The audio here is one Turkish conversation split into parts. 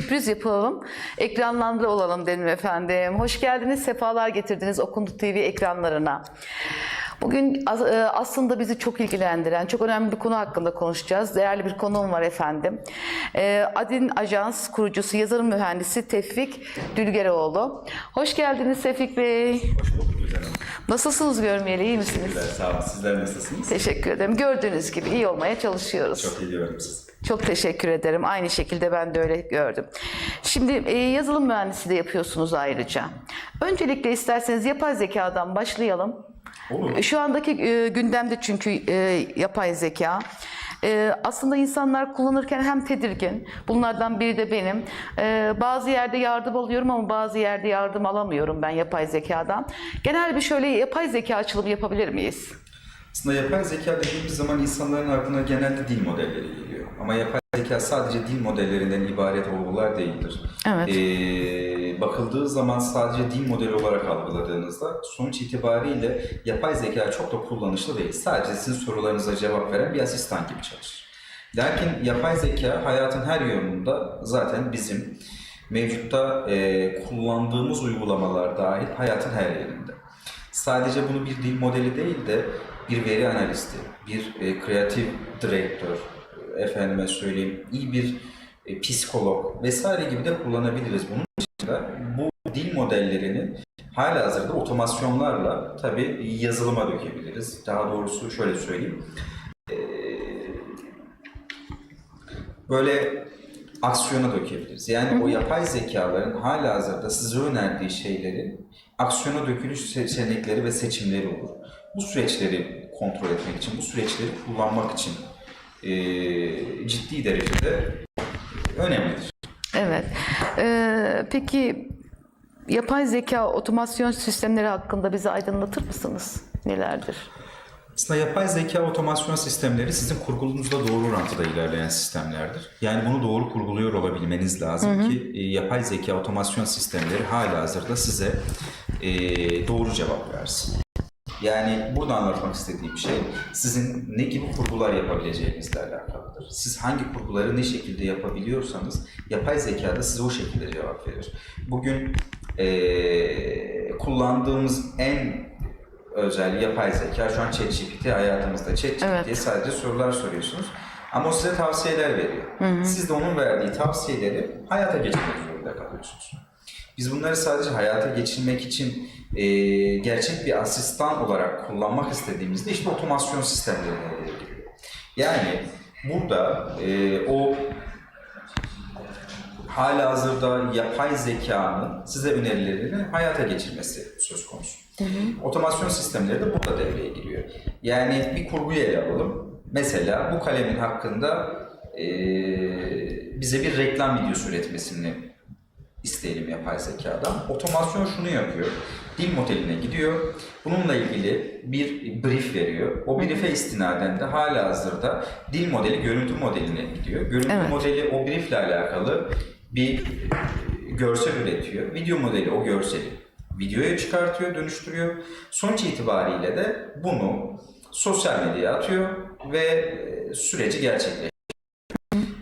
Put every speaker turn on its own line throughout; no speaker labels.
sürpriz yapalım. Ekranlarda olalım dedim efendim. Hoş geldiniz, sefalar getirdiniz Okundu TV ekranlarına. Bugün e, aslında bizi çok ilgilendiren, çok önemli bir konu hakkında konuşacağız. Değerli bir konuğum var efendim. E, Adin Ajans kurucusu, yazılım mühendisi Tevfik Dülgeroğlu. Hoş geldiniz Tevfik Bey.
Hoş bulduk Güzel Hanım.
Nasılsınız görmeyeli, iyi misiniz?
Teşekkürler, sağ olun. Sizler nasılsınız?
Teşekkür ederim. Gördüğünüz gibi iyi olmaya çalışıyoruz.
Çok iyi diyorum siz.
Çok teşekkür ederim. Aynı şekilde ben de öyle gördüm. Şimdi e, yazılım mühendisi de yapıyorsunuz ayrıca. Öncelikle isterseniz yapay zekadan başlayalım.
Olur.
Şu andaki e, gündemde çünkü e, yapay zeka. E, aslında insanlar kullanırken hem tedirgin, bunlardan biri de benim. E, bazı yerde yardım alıyorum ama bazı yerde yardım alamıyorum ben yapay zekadan. Genel bir şöyle yapay zeka açılımı yapabilir miyiz?
Aslında yapay zeka dediğimiz zaman insanların aklına genelde dil modelleri geliyor. Ama yapay zeka sadece dil modellerinden ibaret olgular değildir.
Evet.
Ee, bakıldığı zaman sadece dil modeli olarak algıladığınızda sonuç itibariyle yapay zeka çok da kullanışlı değil. Sadece sizin sorularınıza cevap veren bir asistan gibi çalışır. Lakin yapay zeka hayatın her yönünde zaten bizim mevcutta e, kullandığımız uygulamalar dahil hayatın her yerinde. Sadece bunu bir dil modeli değil de bir veri analisti, bir e, kreatif direktör, e, efendime söyleyeyim iyi bir e, psikolog vesaire gibi de kullanabiliriz. Bunun dışında bu dil modellerini hala hazırda otomasyonlarla tabii yazılıma dökebiliriz. Daha doğrusu şöyle söyleyeyim. E, böyle aksiyona dökebiliriz. Yani o yapay zekaların hala hazırda size önerdiği şeyleri aksiyona dökülüş seçenekleri ve seçimleri olur. Bu süreçleri kontrol etmek için, bu süreçleri kullanmak için eee, ciddi derecede önemlidir.
Evet. Ee, peki yapay zeka otomasyon sistemleri hakkında bizi aydınlatır mısınız? Nelerdir?
Aslında yapay zeka otomasyon sistemleri sizin kurgulunuzda doğru orantıda ilerleyen sistemlerdir. Yani bunu doğru kurguluyor olabilmeniz lazım ki e, yapay zeka otomasyon sistemleri hala hazırda size e, doğru cevap versin. Yani burada anlatmak istediğim şey sizin ne gibi kurgular yapabileceğinizle alakalıdır. Siz hangi kurguları ne şekilde yapabiliyorsanız yapay zeka da size o şekilde cevap verir. Bugün e, kullandığımız en özel yapay zeka şu an ChatGPT hayatımızda. ChatGPT'ye
Evet.
sadece sorular soruyorsunuz. Ama o size tavsiyeler veriyor. Siz de onun verdiği tavsiyeleri hayata geçirmek zorunda kalıyorsunuz. Biz bunları sadece hayata geçirmek için e, gerçek bir asistan olarak kullanmak istediğimizde işte otomasyon sistemleri devreye giriyor. Yani burada e, o hala hazırda yapay zekanın size önerilerini hayata geçirmesi söz konusu. Otomasyon sistemleri de burada devreye giriyor. Yani bir kurguyu ele alalım. Mesela bu kalemin hakkında eee, bize bir reklam videosu üretmesini isteyelim yapay zekadan. Otomasyon şunu yapıyor. Dil modeline gidiyor. Bununla ilgili bir brief veriyor. O brief'e istinaden de hala hazırda dil modeli görüntü modeline gidiyor. Görüntü
Evet.
modeli o brief'le alakalı bir görsel üretiyor. Video modeli o görseli videoya çıkartıyor, dönüştürüyor. Sonuç itibariyle de bunu sosyal medyaya atıyor ve e, süreci gerçekleştiriyor.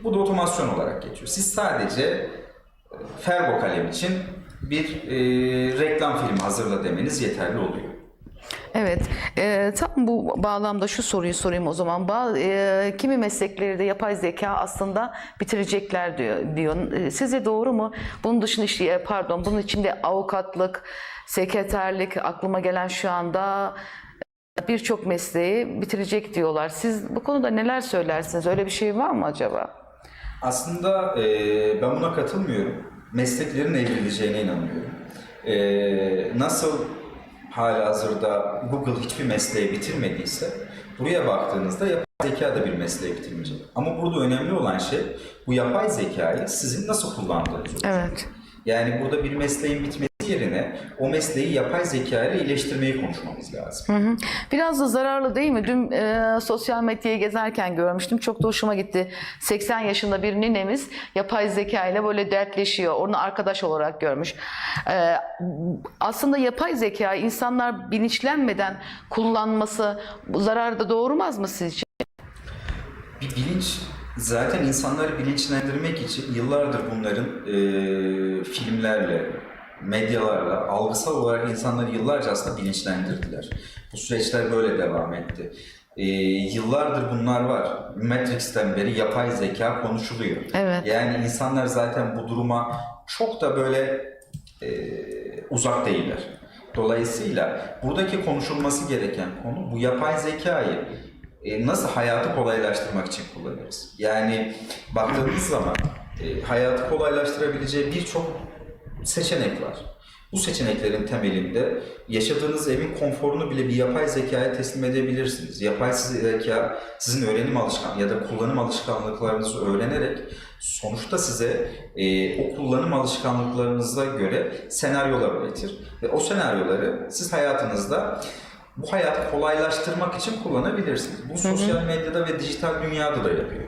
Bu da otomasyon olarak geçiyor. Siz sadece Fergo kalem için bir e, reklam filmi hazırla demeniz yeterli oluyor.
Evet, e, tam bu bağlamda şu soruyu sorayım o zaman. Ba- e, kimi meslekleri de yapay zeka aslında bitirecekler diyor. diyor. E, Sizce doğru mu? Bunun dışında işte e, pardon, bunun içinde avukatlık, sekreterlik aklıma gelen şu anda birçok mesleği bitirecek diyorlar. Siz bu konuda neler söylersiniz? Öyle bir şey var mı acaba?
Aslında e, ben buna katılmıyorum. Mesleklerin evrileceğine inanıyorum. E, nasıl hala hazırda Google hiçbir mesleği bitirmediyse buraya baktığınızda yapay zeka da bir mesleği bitirmeyecek. Ama burada önemli olan şey bu yapay zekayı sizin nasıl kullandığınız olacak.
Evet.
Yani burada bir mesleğin bitmesi yerine o mesleği yapay zeka ile iyileştirmeyi konuşmamız lazım.
Hı hı. Biraz da zararlı değil mi? Dün e, sosyal medyayı gezerken görmüştüm. Çok da hoşuma gitti. 80 yaşında bir ninemiz yapay zeka ile böyle dertleşiyor. Onu arkadaş olarak görmüş. E, aslında yapay zeka insanlar bilinçlenmeden kullanması bu zararı da doğurmaz mı sizce?
Bir bilinç Zaten insanları bilinçlendirmek için yıllardır bunların e, filmlerle, medyalarla, algısal olarak insanları yıllarca aslında bilinçlendirdiler. Bu süreçler böyle devam etti. E, yıllardır bunlar var. Matrix'ten beri yapay zeka konuşuluyor.
Evet.
Yani insanlar zaten bu duruma çok da böyle e, uzak değiller. Dolayısıyla buradaki konuşulması gereken konu bu yapay zekayı e, nasıl hayatı kolaylaştırmak için kullanırız. Yani baktığınız zaman e, hayatı kolaylaştırabileceği birçok seçenek var. Bu seçeneklerin temelinde yaşadığınız evin konforunu bile bir yapay zekaya teslim edebilirsiniz. Yapay zeka sizin öğrenim alışkan ya da kullanım alışkanlıklarınızı öğrenerek sonuçta size e, o kullanım alışkanlıklarınıza göre senaryolar üretir ve o senaryoları siz hayatınızda bu hayatı kolaylaştırmak için kullanabilirsiniz. Bu sosyal medyada ve dijital dünyada da yapıyor.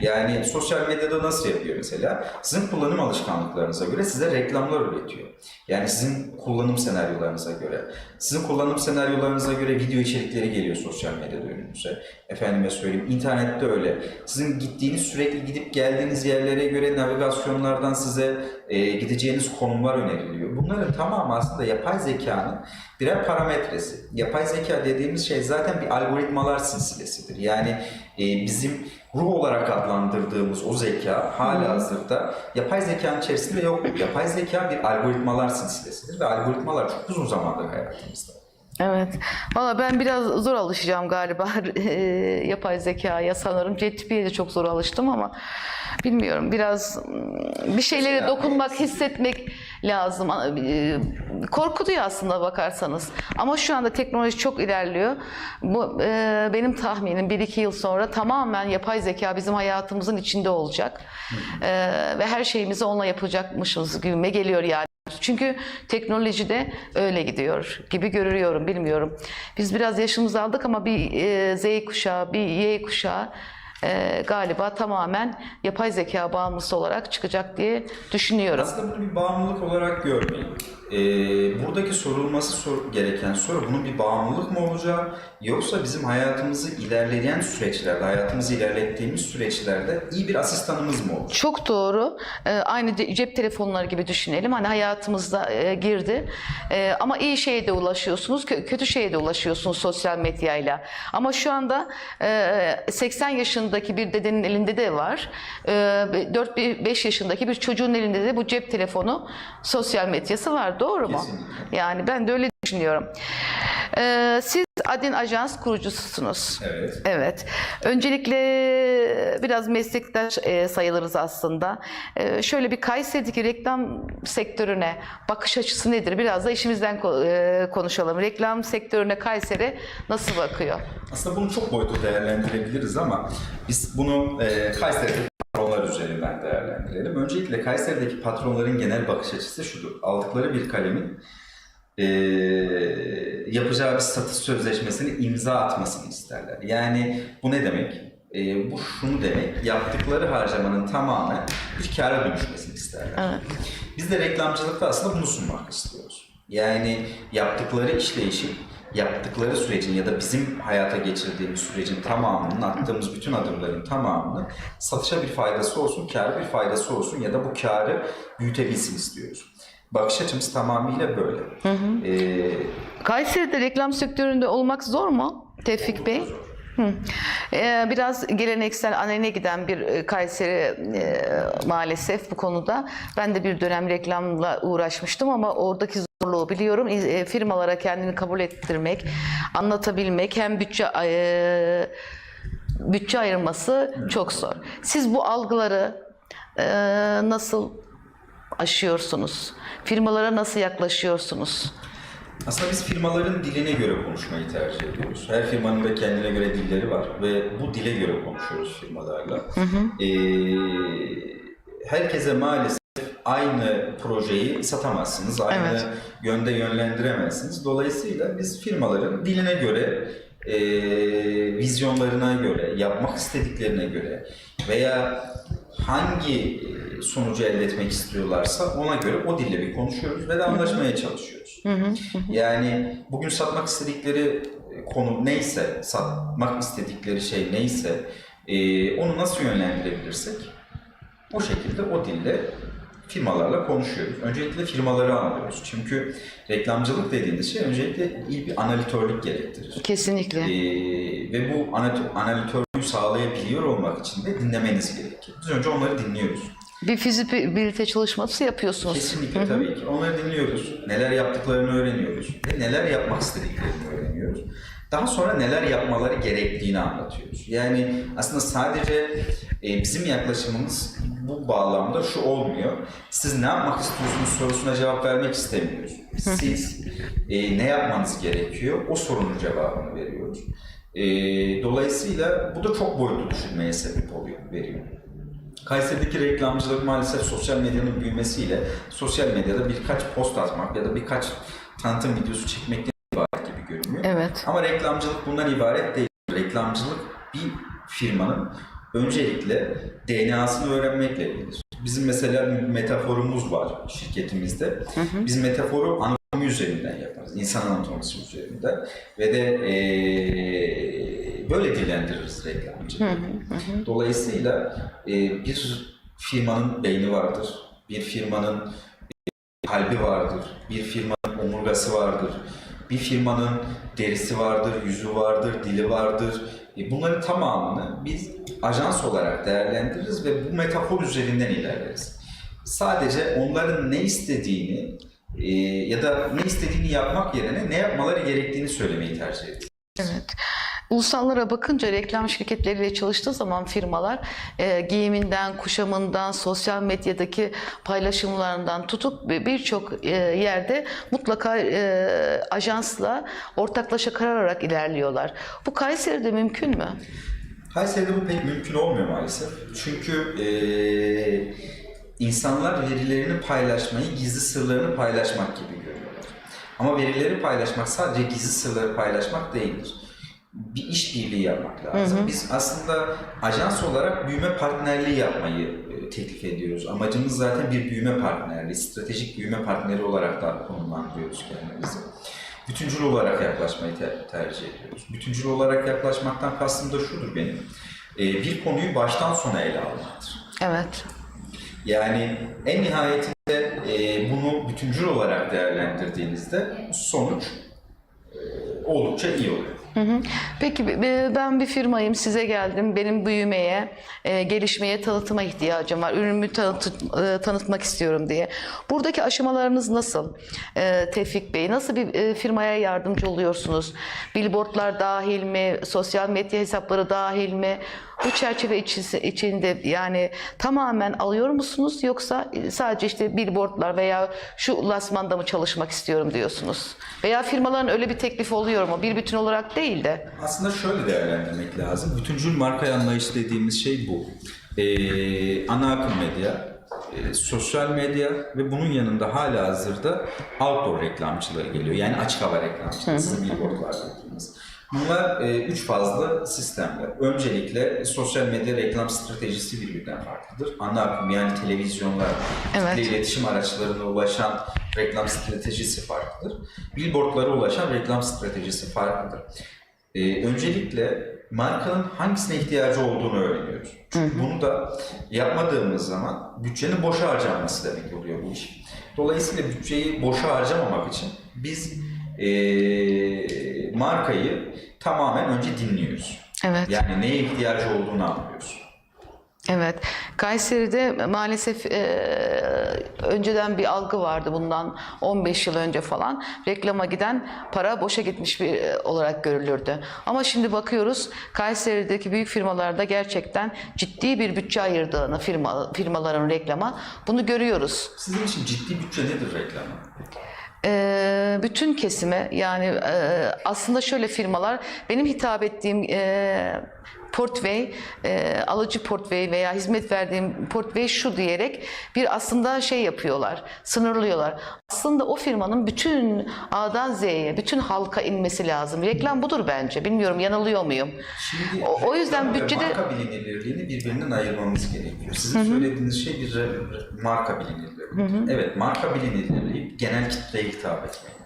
Yani sosyal medyada nasıl yapıyor mesela? Sizin kullanım alışkanlıklarınıza göre size reklamlar üretiyor. Yani sizin kullanım senaryolarınıza göre. Sizin kullanım senaryolarınıza göre video içerikleri geliyor sosyal medyada önünüze. Efendime söyleyeyim internette öyle. Sizin gittiğiniz sürekli gidip geldiğiniz yerlere göre navigasyonlardan size e, gideceğiniz konumlar öneriliyor. Bunların tamamı aslında yapay zekanın birer parametresi. Yapay zeka dediğimiz şey zaten bir algoritmalar silsilesidir. Yani e, bizim ruh olarak adlandırdığımız o zeka hala hazırda yapay zekanın içerisinde yok. Yapay zeka bir algoritmalar silsilesidir ve algoritmalar çok uzun zamandır hayatımızda.
Evet. Valla ben biraz zor alışacağım galiba eee, yapay zekaya sanırım. ChatGPT'ye de çok zor alıştım ama bilmiyorum. Biraz bir şeylere dokunmak, hissetmek lazım. Eee, Korkutuyor aslında bakarsanız. Ama şu anda teknoloji çok ilerliyor. Bu eee, benim tahminim 1-2 yıl sonra tamamen yapay zeka bizim hayatımızın içinde olacak. Eee, ve her şeyimizi onunla yapacakmışız gibime geliyor yani. Çünkü teknoloji de öyle gidiyor gibi görüyorum, bilmiyorum. Biz biraz yaşımızı aldık ama bir e, Z kuşağı, bir Y kuşağı e, galiba tamamen yapay zeka bağımlısı olarak çıkacak diye düşünüyorum.
Aslında bunu bir bağımlılık olarak görmeyin. Ee, buradaki sorulması sor- gereken soru bunun bir bağımlılık mı olacağı yoksa bizim hayatımızı ilerleyen süreçlerde, hayatımızı ilerlettiğimiz süreçlerde iyi bir asistanımız mı olacak?
Çok doğru. Ee, aynı ce- cep telefonları gibi düşünelim. Hani hayatımızda e, girdi. E, ama iyi şeye de ulaşıyorsunuz, kö- kötü şeye de ulaşıyorsunuz sosyal medyayla. Ama şu anda e, 80 yaşındaki bir dedenin elinde de var. E, 4-5 yaşındaki bir çocuğun elinde de bu cep telefonu, sosyal medyası var. Doğru mu?
Kesinlikle.
Yani ben de öyle düşünüyorum. E, siz Adin Ajans kurucususunuz.
Evet.
Evet. Öncelikle biraz meslektaş e, sayılırız aslında. E, şöyle bir Kayseri'deki reklam sektörüne bakış açısı nedir? Biraz da işimizden e, konuşalım. Reklam sektörüne Kayseri nasıl bakıyor?
Aslında bunu çok boyutlu değerlendirebiliriz ama biz bunu e, Kayseri'deki patronlar üzerinden değerlendirelim. Öncelikle Kayseri'deki patronların genel bakış açısı şudur. Aldıkları bir kalemin e, yapacağı bir satış sözleşmesini imza atmasını isterler. Yani bu ne demek? E, bu şunu demek, yaptıkları harcamanın tamamen bir kâra dönüşmesini isterler.
Evet.
Biz de reklamcılıkta aslında bunu sunmak istiyoruz. Yani yaptıkları işleyişin, yaptıkları sürecin ya da bizim hayata geçirdiğimiz sürecin tamamının, attığımız bütün adımların tamamını satışa bir faydası olsun, kâra bir faydası olsun ya da bu kârı büyütebilsin istiyoruz. Bakış açımız tamamıyla böyle. Ee,
Kayseri'de reklam sektöründe olmak zor mu Tevfik Bey?
zor.
Hı. Ee, biraz geleneksel anene giden bir e, Kayseri e, maalesef bu konuda. Ben de bir dönem reklamla uğraşmıştım ama oradaki zorluğu biliyorum. E, firmalara kendini kabul ettirmek, anlatabilmek hem bütçe e, bütçe ayırması çok zor. Siz bu algıları e, nasıl aşıyorsunuz? Firmalara nasıl yaklaşıyorsunuz?
Aslında biz firmaların diline göre konuşmayı tercih ediyoruz. Her firmanın da kendine göre dilleri var ve bu dile göre konuşuyoruz firmalarla. Ee, herkese maalesef aynı projeyi satamazsınız, aynı
Evet.
yönde yönlendiremezsiniz. Dolayısıyla biz firmaların diline göre, e, vizyonlarına göre, yapmak istediklerine göre veya hangi e, sonucu elde etmek istiyorlarsa ona göre o dille bir konuşuyoruz ve de anlaşmaya çalışıyoruz. Yani bugün satmak istedikleri konu neyse, satmak istedikleri şey neyse Ee, onu nasıl yönlendirebilirsek o şekilde o dille firmalarla konuşuyoruz. Öncelikle firmaları anlıyoruz. Çünkü reklamcılık dediğimiz şey öncelikle iyi bir analitörlük gerektirir.
Kesinlikle.
Ee, ve bu anat- analitörlüğü sağlayabiliyor olmak için de dinlemeniz gerekir. Biz önce onları dinliyoruz.
Bir fizibilite çalışması yapıyorsunuz.
Kesinlikle tabii ki. Onları dinliyoruz. Neler yaptıklarını öğreniyoruz. Ve neler yapmak istediklerini öğreniyoruz. Daha sonra neler yapmaları gerektiğini anlatıyoruz. Yani aslında sadece e, bizim yaklaşımımız bu bağlamda şu olmuyor. Siz ne yapmak istiyorsunuz sorusuna cevap vermek istemiyoruz. Siz e, ne yapmanız gerekiyor o sorunun cevabını veriyoruz. E, dolayısıyla bu da çok boyutlu düşünmeye sebep oluyor, veriyor. Kayseri'deki reklamcılık maalesef sosyal medyanın büyümesiyle sosyal medyada birkaç post atmak ya da birkaç tanıtım videosu çekmekten ibaret gibi görünüyor.
Evet.
Ama reklamcılık bundan ibaret değil. Reklamcılık bir firmanın öncelikle DNA'sını öğrenmekle ilgili. Bizim mesela metaforumuz var şirketimizde. Biz metaforu anatomi üzerinden yaparız. İnsan anatomisi üzerinden. Ve de eee, böyle dillendiririz reklamcılığı. Dolayısıyla e, bir firmanın beyni vardır, bir firmanın e, kalbi vardır, bir firmanın omurgası vardır, bir firmanın derisi vardır, yüzü vardır, dili vardır. E, bunların tamamını biz ajans olarak değerlendiririz ve bu metafor üzerinden ilerleriz. Sadece onların ne istediğini e, ya da ne istediğini yapmak yerine ne yapmaları gerektiğini söylemeyi tercih ederiz.
Evet. Ulusallara bakınca reklam şirketleriyle çalıştığı zaman firmalar e, giyiminden, kuşamından, sosyal medyadaki paylaşımlarından tutup bir- birçok e, yerde mutlaka e, ajansla ortaklaşa karar alarak ilerliyorlar. Bu Kayseri'de mümkün mü?
Kayseri'de bu pek mümkün olmuyor maalesef. Çünkü eee, insanlar verilerini paylaşmayı, gizli sırlarını paylaşmak gibi görüyorlar. Ama verileri paylaşmak sadece gizli sırları paylaşmak değildir. Bir işbirliği yapmak lazım. Biz aslında ajans olarak büyüme partnerliği yapmayı e, teklif ediyoruz. Amacımız zaten bir büyüme partnerliği, stratejik büyüme partneri olarak da konumlandırıyoruz kendimizi. Bütüncül olarak yaklaşmayı te- tercih ediyoruz. Bütüncül olarak yaklaşmaktan kastım da şudur benim. Ee, bir konuyu baştan sona ele almaktır.
Evet.
Yani en nihayetinde e, bunu bütüncül olarak değerlendirdiğinizde sonuç e, oldukça iyi oluyor.
Hı hı. Peki ben bir firmayım, size geldim. Benim büyümeye, e, gelişmeye, tanıtıma ihtiyacım var. Ürünümü tanıt- e, tanıtmak istiyorum diye. Buradaki aşamalarınız nasıl? E, Tevfik Bey, nasıl bir firmaya yardımcı oluyorsunuz? Billboardlar dahil mi? Sosyal medya hesapları dahil mi? Bu çerçeve içi- içinde yani tamamen alıyor musunuz yoksa sadece işte billboardlar veya şu lasmanda mı çalışmak istiyorum diyorsunuz? Veya firmaların öyle bir teklifi oluyor mu? Bir bütün olarak değil de.
Aslında şöyle değerlendirmek lazım. Bütüncül marka anlayışı dediğimiz şey bu. Ee, ana akım medya, e, sosyal medya ve bunun yanında hala hazırda outdoor reklamcıları geliyor. Yani açık hava reklamcıları, sizin billboardlar dediğimiz. Bunlar e, üç fazla sistemler. Öncelikle sosyal medya reklam stratejisi birbirinden farklıdır. Ana akım yani televizyonlar,
Evet.
kitle iletişim araçlarına ulaşan reklam stratejisi farklıdır. Billboardlara ulaşan reklam stratejisi farklıdır. Ee, öncelikle markanın hangisine ihtiyacı olduğunu öğreniyoruz. Çünkü bunu da yapmadığımız zaman bütçenin boşa harcanması demek oluyor bu iş. Dolayısıyla bütçeyi boşa harcamamak için biz ee, markayı tamamen önce dinliyoruz.
Evet.
Yani neye ihtiyacı olduğunu anlıyoruz.
Evet. Kayseri'de maalesef e, önceden bir algı vardı bundan 15 yıl önce falan. Reklama giden para boşa gitmiş bir e, olarak görülürdü. Ama şimdi bakıyoruz Kayseri'deki büyük firmalarda gerçekten ciddi bir bütçe ayırdığını firma, firmaların reklama bunu görüyoruz.
Sizin için ciddi bütçe nedir reklama?
Ee, bütün kesime yani e, aslında şöyle firmalar benim hitap ettiğim e, portföy, e, alıcı portföy veya hizmet verdiğim portföy şu diyerek bir aslında şey yapıyorlar, sınırlıyorlar. Aslında o firmanın bütün A'dan Z'ye, bütün halka inmesi lazım. Reklam budur bence. Bilmiyorum yanılıyor muyum?
Şimdi
O- o yüzden
ve
bütçede-
marka bilinirliğini birbirinden ayırmamız gerekiyor. Sizin söylediğiniz şey bir marka bilinirliği. Evet, marka bilinirliği genel kitleye hitap etmelidir.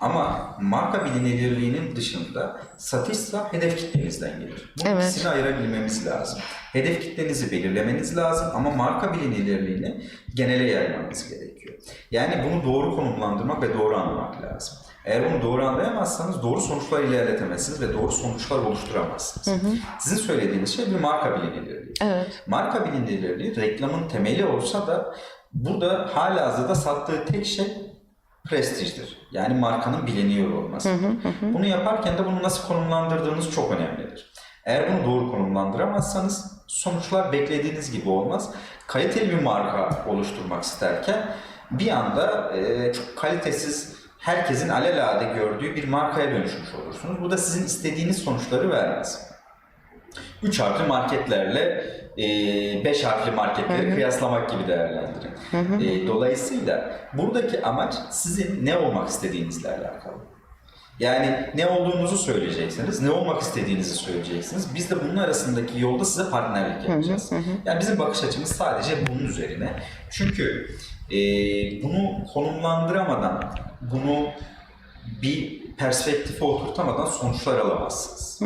Ama marka bilinirliğinin dışında satışsa hedef kitlenizden gelir. Bu
Evet.
ikisini ayırabilmemiz lazım. Hedef kitlenizi belirlemeniz lazım ama marka bilinirliğini genele yaymanız gerekiyor. Yani bunu doğru konumlandırmak ve doğru anlamak lazım. Eğer bunu doğru anlayamazsanız doğru sonuçlar ilerletemezsiniz ve doğru sonuçlar oluşturamazsınız. Sizin söylediğiniz şey bir marka bilinirliği.
Evet.
Marka bilinirliği reklamın temeli olsa da burada halihazırda sattığı tek şey prestijdir. Yani markanın biliniyor olması. Bunu yaparken de bunu nasıl konumlandırdığınız çok önemlidir. Eğer bunu doğru konumlandıramazsanız sonuçlar beklediğiniz gibi olmaz. Kaliteli bir marka oluşturmak isterken bir anda e, çok kalitesiz herkesin alelade gördüğü bir markaya dönüşmüş olursunuz. Bu da sizin istediğiniz sonuçları vermez. 3 harfli marketlerle 5 harfli marketleri kıyaslamak gibi değerlendirin. E, dolayısıyla buradaki amaç sizin ne olmak istediğinizle alakalı. Yani ne olduğunuzu söyleyeceksiniz, ne olmak istediğinizi söyleyeceksiniz. Biz de bunun arasındaki yolda size partnerlik yapacağız. Yani bizim bakış açımız sadece bunun üzerine. Çünkü e, bunu konumlandıramadan, bunu bir perspektife oturtamadan sonuçlar alamazsınız.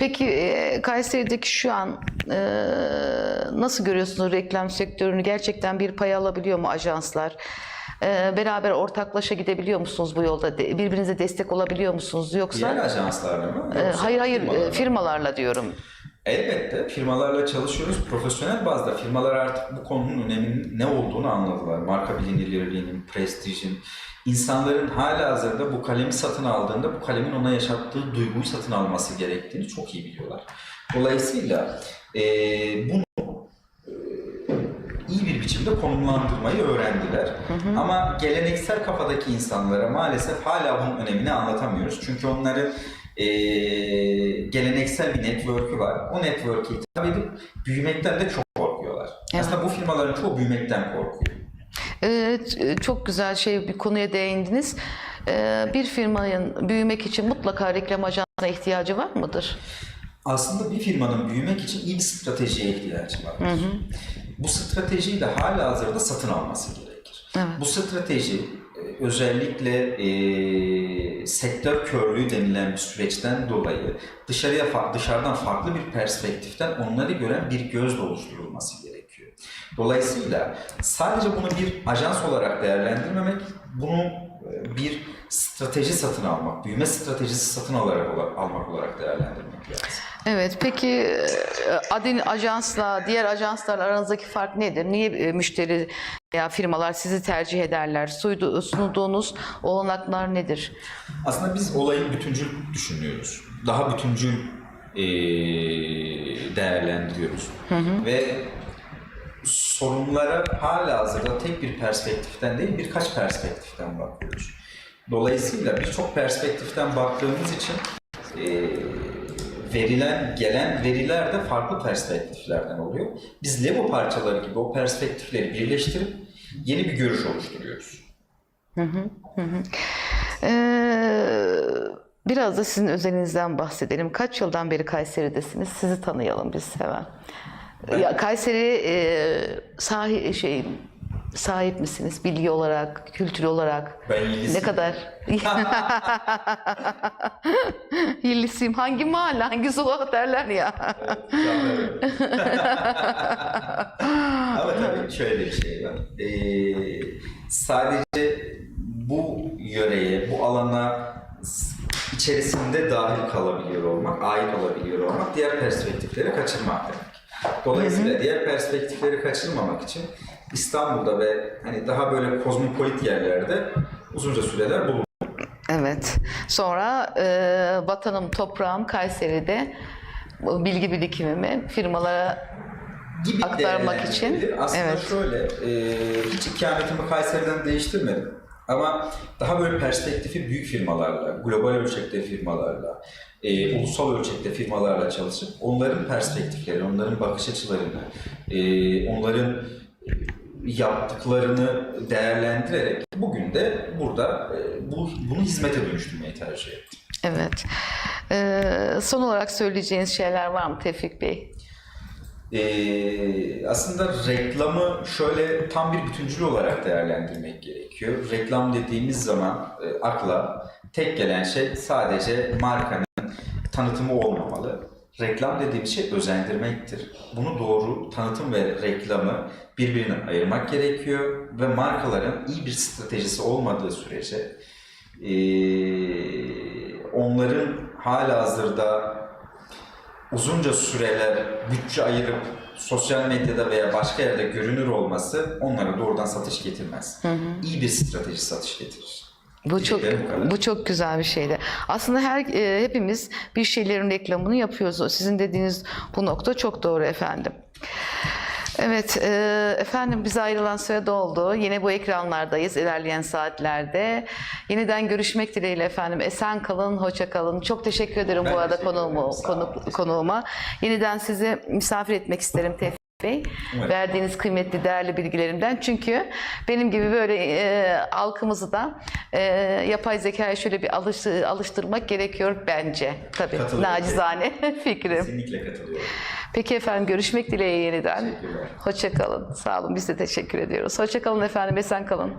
Peki e, Kayseri'deki şu an e, nasıl görüyorsunuz reklam sektörünü? Gerçekten bir pay alabiliyor mu ajanslar? E, beraber ortaklaşa gidebiliyor musunuz bu yolda? De- birbirinize destek olabiliyor musunuz? Yoksa
Diğer ajanslarla mı?
e, hayır hayır
firmalarla
firmalarla diyorum.
Elbette firmalarla çalışıyoruz. Profesyonel bazda firmalar artık bu konunun öneminin ne olduğunu anladılar. Marka bilinirliğinin, prestijin, insanların hala hazırda bu kalemi satın aldığında bu kalemin ona yaşattığı duyguyu satın alması gerektiğini çok iyi biliyorlar. Dolayısıyla eee bunu eee, iyi bir biçimde konumlandırmayı öğrendiler. Ama geleneksel kafadaki insanlara maalesef hala bunun önemini anlatamıyoruz. Çünkü onların eee, geleneksel bir network'ü var. O network'e hitap edip büyümekten de çok korkuyorlar.
Evet.
Aslında bu firmaların çoğu büyümekten korkuyor.
E, çok güzel şey bir konuya değindiniz. E, bir firmanın büyümek için mutlaka reklam ajansına ihtiyacı var mıdır?
Aslında bir firmanın büyümek için iyi bir stratejiye ihtiyacı var. Bu stratejiyi de hala hazırda satın alması gerekir.
Evet.
Bu strateji e, özellikle e, sektör körlüğü denilen bir süreçten dolayı dışarıya dışarıdan farklı bir perspektiften onları gören bir gözle oluşturulması gerekiyor. Dolayısıyla sadece bunu bir ajans olarak değerlendirmemek, bunu e, bir strateji satın almak, büyüme stratejisi satın alarak almak olarak değerlendirmek lazım.
Evet, peki e, Adin ajansla diğer ajanslarla aranızdaki fark nedir? Niye e, müşteri veya firmalar sizi tercih ederler? Sunduğunuz olanaklar nedir?
Aslında biz olayı bütüncül düşünüyoruz. Daha bütüncül değerlendiriyoruz. Ve sorunlara hala hazırda tek bir perspektiften değil birkaç perspektiften bakıyoruz. Dolayısıyla birçok perspektiften baktığımız için eee, verilen, gelen veriler de farklı perspektiflerden oluyor. Biz Lego parçaları gibi o perspektifleri birleştirip yeni bir görüş oluşturuyoruz.
Ee, biraz da sizin özelinizden bahsedelim. Kaç yıldan beri Kayseri'desiniz? Sizi tanıyalım biz hemen. Ya Kayseri e, sahi, şey sahip misiniz bilgi olarak, kültür olarak?
Ben Yıldız'ım.
Ne kadar? Yillisiyim. Hangi mahalle, hangi sokak derler ya.
Ama tabii şöyle bir şey var. Ee, sadece bu yöreye, bu alana içerisinde dahil kalabiliyor olmak, ait olabiliyor olmak diğer perspektifleri kaçırmak demek. Dolayısıyla diğer perspektifleri kaçırmamak için İstanbul'da ve hani daha böyle kozmopolit yerlerde uzunca süreler bulundum.
Evet. Sonra e, vatanım, toprağım Kayseri'de bilgi birikimimi firmalara
gibi
Aktarmak için.
Aslında
evet.
şöyle, e, hiç ikametimi Kayseri'den değiştirmedim. Ama daha böyle perspektifi büyük firmalarla, global ölçekte firmalarla, e, ulusal ölçekte firmalarla çalışıp onların perspektifleri, onların bakış açılarını, e, onların yaptıklarını değerlendirerek bugün de burada e, bu, bunu hizmete dönüştürmeyi tercih ettim.
Evet. Ee, son olarak söyleyeceğiniz şeyler var mı Tevfik Bey?
Ee, aslında reklamı şöyle tam bir bütüncül olarak değerlendirmek gerekiyor. Reklam dediğimiz zaman e, akla tek gelen şey sadece markanın tanıtımı olmamalı. Reklam dediğimiz şey özendirmektir. Bunu doğru tanıtım ve reklamı birbirinden ayırmak gerekiyor ve markaların iyi bir stratejisi olmadığı sürece e, onların halihazırda uzunca süreler bütçe ayırıp sosyal medyada veya başka yerde görünür olması onlara doğrudan satış getirmez. İyi bir strateji satış getirir.
Bu çok
bu
çok güzel bir şeydi. Aslında her e, hepimiz bir şeylerin reklamını yapıyoruz. Sizin dediğiniz bu nokta çok doğru efendim. Evet e, efendim bize ayrılan süre doldu. Yine bu ekranlardayız ilerleyen saatlerde. Yeniden görüşmek dileğiyle efendim. Esen kalın, hoşça kalın. Çok teşekkür ederim
Ben
bu arada konuğumu,
Sağ olun.
konu, konuğuma. Yeniden sizi misafir etmek isterim Tevfik Bey.
Evet.
Verdiğiniz kıymetli, değerli bilgilerimden. Çünkü benim gibi böyle e, halkımızı da e, yapay zekaya şöyle bir alış, alıştırmak gerekiyor bence. Tabii nacizane fikrim.
Kesinlikle katılıyorum.
Peki efendim görüşmek dileğiyle yeniden.
Teşekkürler.
Hoşça kalın. Sağ olun. Biz de teşekkür ediyoruz. Hoşça kalın efendim. Esen kalın.